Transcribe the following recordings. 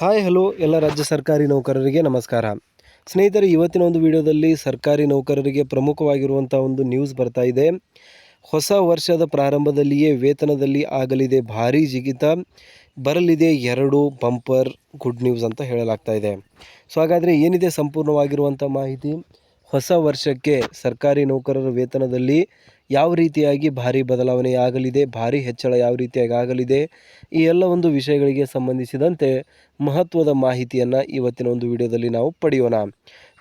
Hi, hello, ಎಲ್ಲ ರಾಜ್ಯ ಸರ್ಕಾರಿ ನೌಕರರಿಗೆ ನಮಸ್ಕಾರ. ಸ್ನೇಹಿತರೆ, ಇವತ್ತಿನ ಒಂದು ವಿಡಿಯೋದಲ್ಲಿ ಸರ್ಕಾರಿ ನೌಕರರಿಗೆ ಪ್ರಮುಖವಾಗಿರುವಂಥ ಒಂದು ನ್ಯೂಸ್ ಬರ್ತಾ ಇದೆ. ಹೊಸ ವರ್ಷದ ಪ್ರಾರಂಭದಲ್ಲಿಯೇ ವೇತನದಲ್ಲಿ ಆಗಲಿದೆ, ಭಾರೀ ಜಿಗಿತ. ಬರಲಿದೆ ಎರಡು ಬಂಪರ್ ಗುಡ್ ನ್ಯೂಸ್ ಅಂತ ಹೇಳಲಾಗ್ತಾ ಇದೆ. ಸೊ ಹಾಗಾದರೆ ಏನಿದೆ ಸಂಪೂರ್ಣವಾಗಿರುವಂಥ ಮಾಹಿತಿ? ಹೊಸ ವರ್ಷಕ್ಕೆ ಸರ್ಕಾರಿ ನೌಕರರ ವೇತನದಲ್ಲಿ ಯಾವ ರೀತಿಯಾಗಿ ಭಾರಿ ಬದಲಾವಣೆ ಆಗಲಿದೆ ಭಾರಿ ಹೆಚ್ಚಳ ಯಾವ ರೀತಿಯಾಗಿ ಆಗಲಿದೆ ಈ ಎಲ್ಲ ಒಂದು ವಿಷಯಗಳಿಗೆ ಸಂಬಂಧಿಸಿದಂತೆ ಮಹತ್ವದ ಮಾಹಿತಿಯನ್ನು ಇವತ್ತಿನ ಒಂದು ವಿಡಿಯೋದಲ್ಲಿ ನಾವು ಪಡೆಯೋಣ.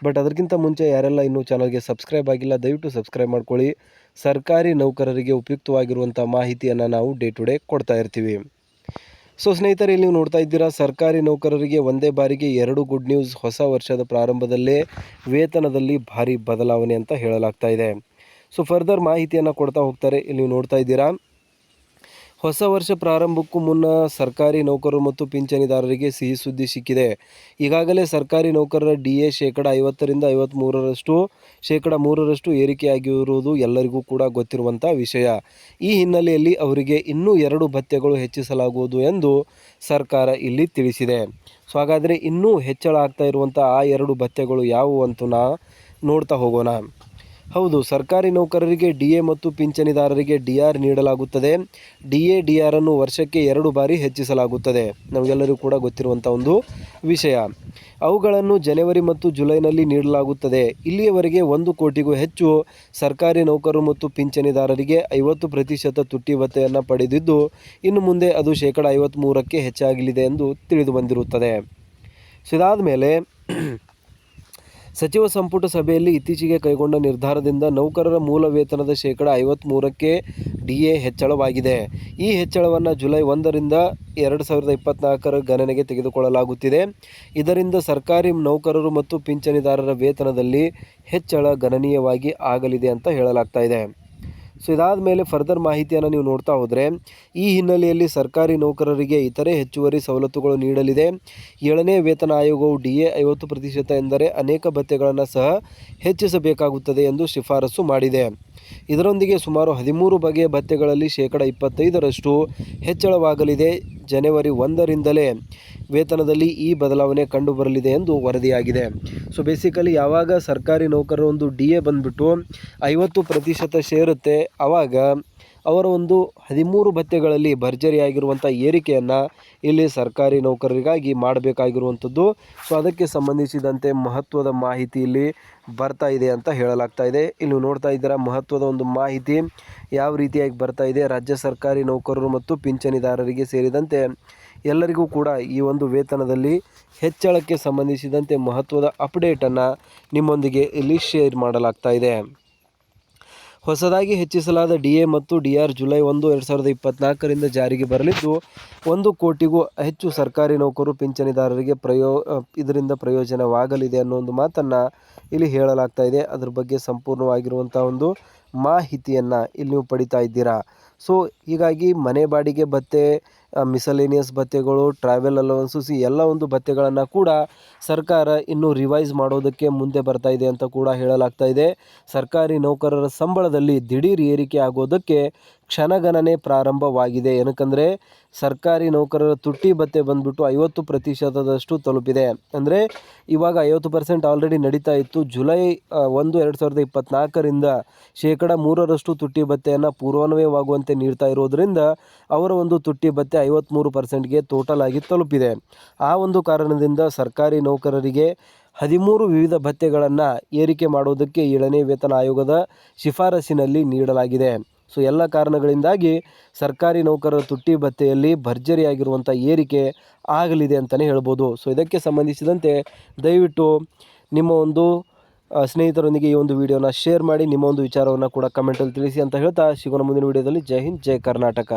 ಬಟ್ ಅದಕ್ಕಿಂತ ಮುಂಚೆ ಯಾರೆಲ್ಲ ಇನ್ನೂ ಚಾನಲ್ಗೆ ಸಬ್ಸ್ಕ್ರೈಬ್ ಆಗಿಲ್ಲ, ದಯವಿಟ್ಟು ಸಬ್ಸ್ಕ್ರೈಬ್ ಮಾಡ್ಕೊಳ್ಳಿ. ಸರ್ಕಾರಿ ನೌಕರರಿಗೆ ಉಪಯುಕ್ತವಾಗಿರುವಂಥ ಮಾಹಿತಿಯನ್ನು ನಾವು ಡೇ ಟು ಡೇ ಕೊಡ್ತಾ ಇರ್ತೀವಿ. ಸೊ ಸ್ನೇಹಿತರೆ, ಇಲ್ಲಿ ನೀವು ನೋಡ್ತಾ ಇದ್ದೀರಾ, ಸರ್ಕಾರಿ ನೌಕರರಿಗೆ ಒಂದೇ ಬಾರಿಗೆ ಎರಡು ಗುಡ್ ನ್ಯೂಸ್ ಹೊಸ ವರ್ಷದ ಪ್ರಾರಂಭದಲ್ಲೇ ವೇತನದಲ್ಲಿ ಭಾರಿ ಬದಲಾವಣೆ ಅಂತ ಹೇಳಲಾಗ್ತಾ ಇದೆ. ಸೊ ಫರ್ದರ್ ಮಾಹಿತಿಯನ್ನು ಕೊಡ್ತಾ ಹೋಗ್ತಾರೆ, ಇಲ್ಲಿ ನೋಡ್ತಾ ಇದ್ದೀರಾ. ಹೊಸ ವರ್ಷ ಪ್ರಾರಂಭಕ್ಕೂ ಮುನ್ನ ಸರ್ಕಾರಿ ನೌಕರರು ಮತ್ತು ಪಿಂಚಣಿದಾರರಿಗೆ ಸಿಹಿ ಸುದ್ದಿ ಸಿಕ್ಕಿದೆ. ಈಗಾಗಲೇ ಸರ್ಕಾರಿ ನೌಕರರ ಡಿ ಎ ಶೇಕಡ ಐವತ್ತರಿಂದ ಐವತ್ತ್ಮೂರರಷ್ಟು ಶೇಕಡ ಮೂರರಷ್ಟು ಏರಿಕೆಯಾಗಿರುವುದು ಎಲ್ಲರಿಗೂ ಕೂಡ ಗೊತ್ತಿರುವಂಥ ವಿಷಯ. ಈ ಹಿನ್ನೆಲೆಯಲ್ಲಿ ಅವರಿಗೆ ಇನ್ನೂ ಎರಡು ಭತ್ಯೆಗಳು ಹೆಚ್ಚಿಸಲಾಗುವುದು ಎಂದು ಸರ್ಕಾರ ಇಲ್ಲಿ ತಿಳಿಸಿದೆ. ಸೊ, ಹಾಗಾದರೆ ಇನ್ನೂ ಹೆಚ್ಚಳ ಆಗ್ತಾ ಇರುವಂಥ ಆ ಎರಡು ಭತ್ಯೆಗಳು ಯಾವುವು ಅಂತ ನಾ ನೋಡ್ತಾ ಹೋಗೋಣ. ಹೌದು, ಸರ್ಕಾರಿ ನೌಕರರಿಗೆ ಡಿ ಎ ಮತ್ತು ಪಿಂಚಣಿದಾರರಿಗೆ ಡಿ ಆರ್ ನೀಡಲಾಗುತ್ತದೆ. ಡಿ ಎ, ಡಿ ಆರನ್ನು ವರ್ಷಕ್ಕೆ ಎರಡು ಬಾರಿ ಹೆಚ್ಚಿಸಲಾಗುತ್ತದೆ. ನಮಗೆಲ್ಲರಿಗೂ ಕೂಡ ಗೊತ್ತಿರುವಂಥ ಒಂದು ವಿಷಯ. ಅವುಗಳನ್ನು ಜನವರಿ ಮತ್ತು ಜುಲೈನಲ್ಲಿ ನೀಡಲಾಗುತ್ತದೆ. ಇಲ್ಲಿಯವರೆಗೆ ಒಂದು ಕೋಟಿಗೂ ಹೆಚ್ಚು ಸರ್ಕಾರಿ ನೌಕರರು ಮತ್ತು ಪಿಂಚಣಿದಾರರಿಗೆ ಐವತ್ತು ಪ್ರತಿಶತ ತುಟ್ಟಿ ಭತ್ತೆಯನ್ನು ಪಡೆದಿದ್ದು, ಇನ್ನು ಮುಂದೆ ಅದು ಶೇಕಡ ಐವತ್ತ್ಮೂರಕ್ಕೆ ಹೆಚ್ಚಾಗಲಿದೆ ಎಂದು ತಿಳಿದು ಬಂದಿರುತ್ತದೆ. ಸೊ ಇದಾದ ಮೇಲೆ ಸಚಿವ ಸಂಪುಟ ಸಭೆಯಲ್ಲಿ ಇತ್ತೀಚೆಗೆ ಕೈಗೊಂಡ ನಿರ್ಧಾರದಿಂದ ನೌಕರರ ಮೂಲ ವೇತನದ ಶೇಕಡ ಐವತ್ತ್ಮೂರಕ್ಕೆ ಡಿ ಎ ಹೆಚ್ಚಳವಾಗಿದೆ. ಈ ಹೆಚ್ಚಳವನ್ನು ಜುಲೈ ಒಂದರಿಂದ ಎರಡು ಸಾವಿರದ ಇಪ್ಪತ್ತ್ನಾಲ್ಕರ ಗಣನೆಗೆ ತೆಗೆದುಕೊಳ್ಳಲಾಗುತ್ತಿದೆ. ಇದರಿಂದ ಸರ್ಕಾರಿ ನೌಕರರು ಮತ್ತು ಪಿಂಚಣಿದಾರರ ವೇತನದಲ್ಲಿ ಹೆಚ್ಚಳ ಗಣನೀಯವಾಗಿ ಆಗಲಿದೆ ಅಂತ ಹೇಳಲಾಗ್ತಾ ಸೊ ಇದಾದ ಮೇಲೆ ಫರ್ದರ್ ಮಾಹಿತಿಯನ್ನು ನೀವು ನೋಡ್ತಾ ಹೋದರೆ, ಈ ಹಿನ್ನೆಲೆಯಲ್ಲಿ ಸರ್ಕಾರಿ ನೌಕರರಿಗೆ ಇತರೆ ಹೆಚ್ಚುವರಿ ಸವಲತ್ತುಗಳು ನೀಡಲಿದೆ. ಏಳನೇ ವೇತನ ಆಯೋಗವು ಡಿ ಎ ಐವತ್ತು ಪ್ರತಿಶತ ಎಂದರೆ ಅನೇಕ ಭತ್ಯೆಗಳನ್ನು ಸಹ ಹೆಚ್ಚಿಸಬೇಕಾಗುತ್ತದೆ ಎಂದು ಶಿಫಾರಸು ಮಾಡಿದೆ. ಇದರೊಂದಿಗೆ ಸುಮಾರು ಹದಿಮೂರು ಬಗೆಯ ಭತ್ಯೆಗಳಲ್ಲಿ ಶೇಕಡ ಇಪ್ಪತ್ತೈದರಷ್ಟು ಹೆಚ್ಚಳವಾಗಲಿದೆ. ಜನವರಿ ಒಂದರಿಂದಲೇ ವೇತನದಲ್ಲಿ ಈ ಬದಲಾವಣೆ ಕಂಡುಬರಲಿದೆ ಎಂದು ವರದಿಯಾಗಿದೆ. ಸೊ ಬೇಸಿಕಲಿ ಯಾವಾಗ ಸರ್ಕಾರಿ ನೌಕರರ ಒಂದು ಡಿ ಎ ಬಂದುಬಿಟ್ಟು ಐವತ್ತು ಪ್ರತಿಶತ ಸೇರುತ್ತೆ ಆವಾಗ ಅವರ ಒಂದು ಹದಿಮೂರು ಭತ್ಯೆಗಳಲ್ಲಿ ಭರ್ಜರಿಯಾಗಿರುವಂಥ ಏರಿಕೆಯನ್ನು ಇಲ್ಲಿ ಸರ್ಕಾರಿ ನೌಕರರಿಗಾಗಿ ಮಾಡಬೇಕಾಗಿರುವಂಥದ್ದು. ಸೊ ಅದಕ್ಕೆ ಸಂಬಂಧಿಸಿದಂತೆ ಮಹತ್ವದ ಮಾಹಿತಿ ಇಲ್ಲಿ ಬರ್ತಾ ಇದೆ ಅಂತ ಹೇಳಲಾಗ್ತಾ ಇದೆ. ಇಲ್ಲಿ ನೋಡ್ತಾ ಇದ್ದೀರಾ, ಮಹತ್ವದ ಒಂದು ಮಾಹಿತಿ ಯಾವ ರೀತಿಯಾಗಿ ಬರ್ತಾ ಇದೆ. ರಾಜ್ಯ ಸರ್ಕಾರಿ ನೌಕರರು ಮತ್ತು ಪಿಂಚಣಿದಾರರಿಗೆ ಸೇರಿದಂತೆ ಎಲ್ಲರಿಗೂ ಕೂಡ ಈ ಒಂದು ವೇತನದಲ್ಲಿ ಹೆಚ್ಚಳಕ್ಕೆ ಸಂಬಂಧಿಸಿದಂತೆ ಮಹತ್ವದ ಅಪ್ಡೇಟನ್ನು ನಿಮ್ಮೊಂದಿಗೆ ಇಲ್ಲಿ ಶೇರ್ ಮಾಡಲಾಗ್ತಾ ಇದೆ. ಹೊಸದಾಗಿ ಹೆಚ್ಚಿಸಲಾದ ಡಿ ಎ ಮತ್ತು ಡಿ ಆರ್ ಜುಲೈ ಒಂದು, ಎರಡು ಸಾವಿರದ ಇಪ್ಪತ್ನಾಲ್ಕರಿಂದ ಜಾರಿಗೆ ಬರಲಿದ್ದು, ಒಂದು ಕೋಟಿಗೂ ಹೆಚ್ಚು ಸರ್ಕಾರಿ ನೌಕರು ಪಿಂಚಣಿದಾರರಿಗೆ ಪ್ರಯೋ ಇದರಿಂದ ಪ್ರಯೋಜನವಾಗಲಿದೆ ಅನ್ನೋ ಒಂದು ಮಾತನ್ನು ಇಲ್ಲಿ ಹೇಳಲಾಗ್ತಾ ಇದೆ. ಅದ್ರ ಬಗ್ಗೆ ಸಂಪೂರ್ಣವಾಗಿರುವಂಥ ಒಂದು ಮಾಹಿತಿಯನ್ನು ಇಲ್ಲಿ ನೀವು ಪಡಿತಾ ಇದ್ದೀರಾ. ಸೊ, ಹೀಗಾಗಿ ಮನೆ ಬಾಡಿಗೆ ಭತ್ಯೆ ಮಿಸಲೇನಿಯಸ್ ಭತ್ಯೆಗಳು ಟ್ರಾವೆಲ್ ಅಲವನ್ಸಸ್ ಈ ಎಲ್ಲ ಒಂದು ಭತ್ಯೆಗಳನ್ನು ಕೂಡ ಸರ್ಕಾರ ಇನ್ನೂ ರಿವೈಸ್ ಮಾಡೋದಕ್ಕೆ ಮುಂದೆ ಬರ್ತಾ ಇದೆ ಅಂತ ಕೂಡ ಹೇಳಲಾಗ್ತಾ ಇದೆ. ಸರ್ಕಾರಿ ನೌಕರರ ಸಂಬಳದಲ್ಲಿ ದಿಢೀರ್ ಏರಿಕೆ ಆಗೋದಕ್ಕೆ ಕ್ಷಣಗಣನೆ ಪ್ರಾರಂಭವಾಗಿದೆ. ಏನಕ್ಕಂದರೆ, ಸರ್ಕಾರಿ ನೌಕರರ ತುಟ್ಟಿ ಭತ್ಯೆ ಬಂದ್ಬಿಟ್ಟು ಐವತ್ತು ಪ್ರತಿಶತದಷ್ಟು ತಲುಪಿದೆ. ಅಂದರೆ, ಇವಾಗ ಐವತ್ತು ಪರ್ಸೆಂಟ್ ಆಲ್ರೆಡಿ ನಡೀತಾ ಇತ್ತು. ಜುಲೈ ಒಂದು, ಎರಡು ಸಾವಿರದ ಇಪ್ಪತ್ತ್ನಾಲ್ಕರಿಂದ ಶೇಕಡ ಮೂರರಷ್ಟು ತುಟ್ಟಿ ಭತ್ಯೆಯನ್ನು ಪೂರ್ವಾನ್ವಯವಾಗುವಂತೆ ನೀಡ್ತಾ ಇರೋದರಿಂದ ಅವರ ಒಂದು ತುಟ್ಟಿ ಭತ್ಯೆ ಐವತ್ತ್ಮೂರು ಪರ್ಸೆಂಟ್ಗೆ ಟೋಟಲ್ ಆಗಿ ತಲುಪಿದೆ. ಆ ಒಂದು ಕಾರಣದಿಂದ ಸರ್ಕಾರಿ ನೌಕರರಿಗೆ ಹದಿಮೂರು ವಿವಿಧ ಭತ್ಯೆಗಳನ್ನು ಏರಿಕೆ ಮಾಡುವುದಕ್ಕೆ ಏಳನೇ ವೇತನ ಆಯೋಗದ ಶಿಫಾರಸಿನಲ್ಲಿ ನೀಡಲಾಗಿದೆ. ಸೊ ಎಲ್ಲ ಕಾರಣಗಳಿಂದಾಗಿ ಸರ್ಕಾರಿ ನೌಕರರ ತುಟ್ಟಿ ಭತ್ಯೆಯಲ್ಲಿ ಭರ್ಜರಿಯಾಗಿರುವಂಥ ಏರಿಕೆ ಆಗಲಿದೆ ಅಂತಲೇ ಹೇಳ್ಬೋದು. ಸೊ ಇದಕ್ಕೆ ಸಂಬಂಧಿಸಿದಂತೆ ದಯವಿಟ್ಟು ನಿಮ್ಮ ಒಂದು ಸ್ನೇಹಿತರೊಂದಿಗೆ ಈ ಒಂದು ವಿಡಿಯೋನ ಶೇರ್ ಮಾಡಿ, ನಿಮ್ಮ ಒಂದು ವಿಚಾರವನ್ನು ಕೂಡ ಕಮೆಂಟಲ್ಲಿ ತಿಳಿಸಿ ಅಂತ ಹೇಳ್ತಾ, ಸಿಗೋಣ ಮುಂದಿನ ವಿಡಿಯೋದಲ್ಲಿ. ಜೈ ಹಿಂದ್, ಜೈ ಕರ್ನಾಟಕ.